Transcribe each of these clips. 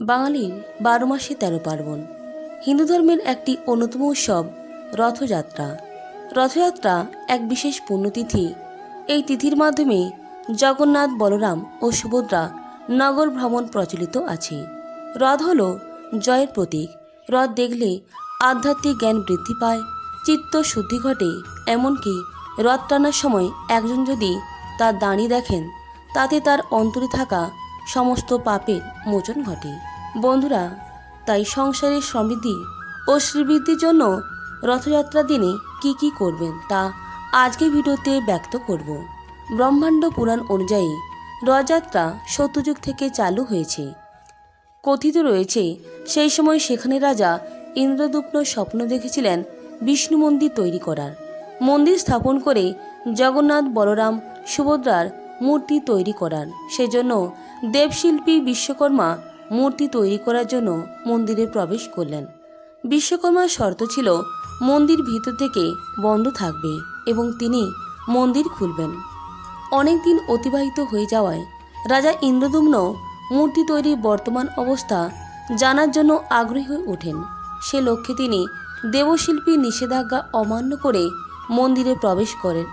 বাঙালির বারো মাসে তেরো পার্বণ। হিন্দু ধর্মের একটি অন্যতম উৎসব রথযাত্রা। রথযাত্রা এক বিশেষ পুণ্যতিথি। এই তিথির মাধ্যমে জগন্নাথ, বলরাম ও সুভদ্রা নগর ভ্রমণ প্রচলিত আছে। রথ হল জয়ের প্রতীক। রথ দেখলে আধ্যাত্মিক জ্ঞান বৃদ্ধি পায়, চিত্ত শুদ্ধি ঘটে। এমনকি রথ টানার সময় একজন যদি তার দাঁড়িয়ে দেখেন, তাতে তার অন্তরে থাকা সমস্ত পাপের মোচন ঘটে। বন্ধুরা, তাই সংসারের সমৃদ্ধি ও শ্রীবৃদ্ধির জন্য রথযাত্রা দিনে কি কি করবেন তা আজকে ভিডিওতে ব্যক্ত করব। ব্রহ্মাণ্ড পুরাণ অনুযায়ী রথযাত্রা সত্যযুগ থেকে চালু হয়েছে। কথিত রয়েছে, সেই সময় সেখানে রাজা ইন্দ্রদুপ্ন স্বপ্ন দেখেছিলেন বিষ্ণু মন্দির তৈরি করার। মন্দির স্থাপন করে জগন্নাথ বলরাম সুভদ্রার মূর্তি তৈরি করার। সেজন্য দেবশিল্পী বিশ্বকর্মা মূর্তি তৈরি করার জন্য মন্দিরে প্রবেশ করলেন। বিশ্বকর্মার শর্ত ছিল, মন্দির ভিতর থেকে বন্ধ থাকবে এবং তিনি মন্দির খুলবেন। অনেক দিন অতিবাহিত হয়ে যাওয়ায় রাজা ইন্দ্রদুম্ন মূর্তি তৈরির বর্তমান অবস্থা জানার জন্য আগ্রহী হয়ে ওঠেন। সে লক্ষ্যে তিনি দেবশিল্পী নিষেধাজ্ঞা অমান্য করে মন্দিরে প্রবেশ করেন।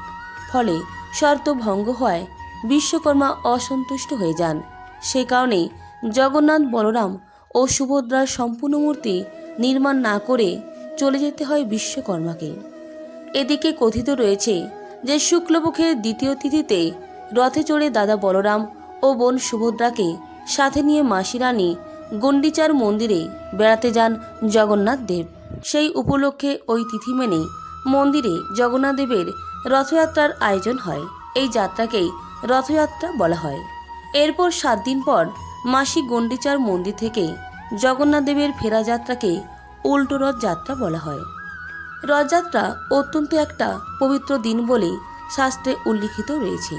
ফলে শর্ত ভঙ্গ হওয়ায় বিশ্বকর্মা অসন্তুষ্ট হয়ে যান। সে কারণে জগন্নাথ বলরাম ও সুভদ্রার সম্পূর্ণ মূর্তি নির্মাণ না করে চলে যেতে হয় বিশ্বকর্মাকে। এদিকে কথিত রয়েছে যে শুক্লপক্ষের দ্বিতীয় তিথিতে রথে চড়ে দাদা বলরাম ও বোন সুভদ্রাকে সাথে নিয়ে মাসি রানী গন্ডিচার মন্দিরে বেড়াতে যান জগন্নাথ দেব। সেই উপলক্ষে ওই তিথি মেনে মন্দিরে জগন্নাথ দেবের রথযাত্রার আয়োজন হয়। এই যাত্রাকেই রথযাত্রা বলা হয়। এরপর সাত দিন পর মাসি গন্ডিচার মন্দির থেকে জগন্নাথদেবের ফেরা যাত্রাকে উল্টো রথযাত্রা বলা হয়। রথযাত্রা অত্যন্ত একটা পবিত্র দিন বলে শাস্ত্রে উল্লিখিত রয়েছে।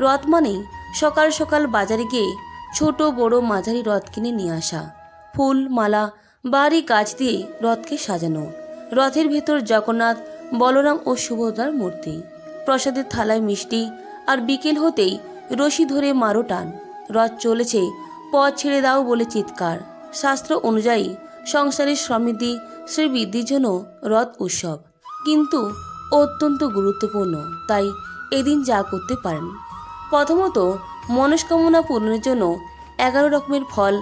রথ মানেই সকাল সকাল বাজারে গিয়ে ছোট বড় মাঝারি রথ কিনে নিয়ে আসা। ফুল, মালা, বাড়ি গাছ দিয়ে রথকে সাজানো। রথের ভেতর জগন্নাথ, বলরাম ও সুভদ্রার মূর্তি। প্রসাদের থালায় মিষ্টি আর বিকেল হতেই রশি ধরে মারো টান। রথ চলেছে পথ ছেড়ে দাও বলে চিৎকার। শাস্ত্র অনুযায়ী সংসারের সমৃদ্ধি শ্রীবৃদ্ধির জন্য রথ উৎসব। কিন্তু অত্যন্ত গুরুত্বপূর্ণ, তাই এদিন যা করতে পারেন। প্রথমত মনস্কামনা পূরণের জন্য এগারো রকমের ফল,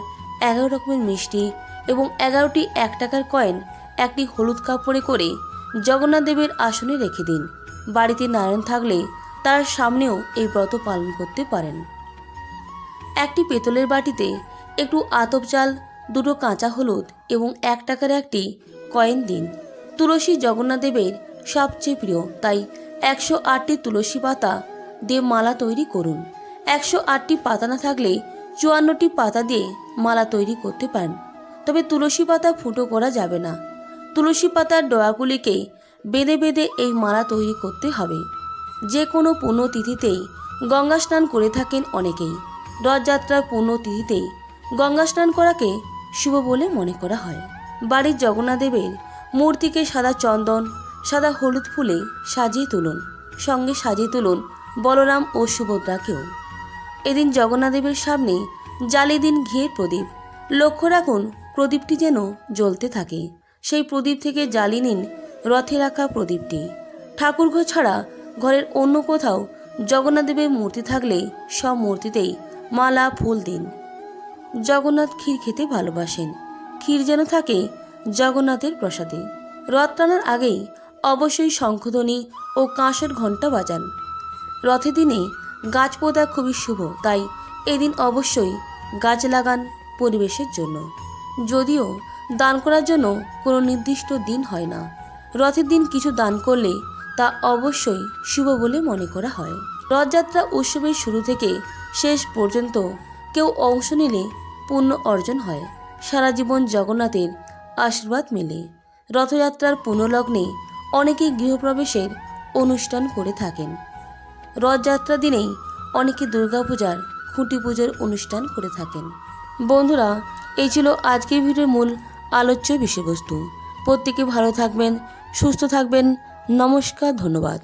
এগারো রকমের মিষ্টি এবং এগারোটি এক টাকার কয়েন, একটি হলুদ কাপড়ে করে জগন্নাথ দেবের আসনে রেখে দিন। বাড়িতে নারায়ণ থাকলে তার সামনেও এই ব্রত পালন করতে পারেন। একটি পেতলের বাটিতে একটু আতপ চাল, দুটো কাঁচা হলুদ এবং এক টাকার একটি কয়েন দিন। তুলসী জগন্নাথ দেবের সবচেয়ে প্রিয়, তাই একশো আটটি তুলসী পাতা দিয়ে মালা তৈরি করুন। একশো আটটি পাতা না থাকলে চুয়ান্নটি পাতা দিয়ে মালা তৈরি করতে পারেন। তবে তুলসী পাতা ফুটো করা যাবে না। তুলসী পাতার ডোয়াগুলিকে বেঁধে বেঁধে এই মালা তৈরি করতে হবে। যে কোনো পুণ্যতিথিতেই গঙ্গা স্নান করে থাকেন অনেকেই। রথযাত্রার পুণ্যতিথিতেই গঙ্গা স্নান করাকে শুভ বলে মনে করা হয়। বাড়ির জগন্নাথ দেবের মূর্তিকে সাদা চন্দন, সাদা হলুদ ফুলে সাজিয়ে তুলুন, সঙ্গে সাজিয়ে তুলুন বলরাম ও সুভদ্রাকেও। এদিন জগন্নাথদেবের সামনে জ্বালিয়ে দিন ঘিয়ের প্রদীপ। লক্ষ্য রাখুন, প্রদীপটি যেন জ্বলতে থাকে। সেই প্রদীপ থেকে জ্বালিয়ে নিন রথে রাখা প্রদীপটি। ঠাকুরঘর ছাড়া ঘরের অন্য কোথাও জগন্নাথদেবের মূর্তি থাকলে সব মূর্তিতেই মালা, ফুল দিন। জগন্নাথ ক্ষীর খেতে ভালোবাসেন। ক্ষীর যেন থাকে জগন্নাথের প্রসাদে। রথ টানার আগেই অবশ্যই শঙ্খধ্বনি ও কাঁসের ঘণ্টা বাজান। রথে দিনে গাছ পোঁতা খুবই শুভ, তাই এদিন অবশ্যই গাছ লাগান পরিবেশের জন্য। যদিও দান করার জন্য কোনো নির্দিষ্ট দিন হয় না। রথের দিন কিছু দান করলে তা অবশ্যই শুভ বলে মনে করা হয়। রথযাত্রা উৎসবের শুরু থেকে শেষ পর্যন্ত কেউ অংশ নিলে পুণ্য অর্জন হয়। সারা জীবন জগন্নাথের আশীর্বাদ মেলে। রথযাত্রার পুনর্লগ্নে অনেকে গৃহপ্রবেশের অনুষ্ঠান করে থাকেন। রথযাত্রা দিনেই অনেকে দুর্গাপূজার খুঁটি পুজোর অনুষ্ঠান করে থাকেন। বন্ধুরা, এই ছিল আজকের ভিডিওর মূল আলোচ্য বিষয়বস্তু। প্রত্যেকে ভালো থাকবেন, সুস্থ থাকবেন। নমস্কার, ধন্যবাদ।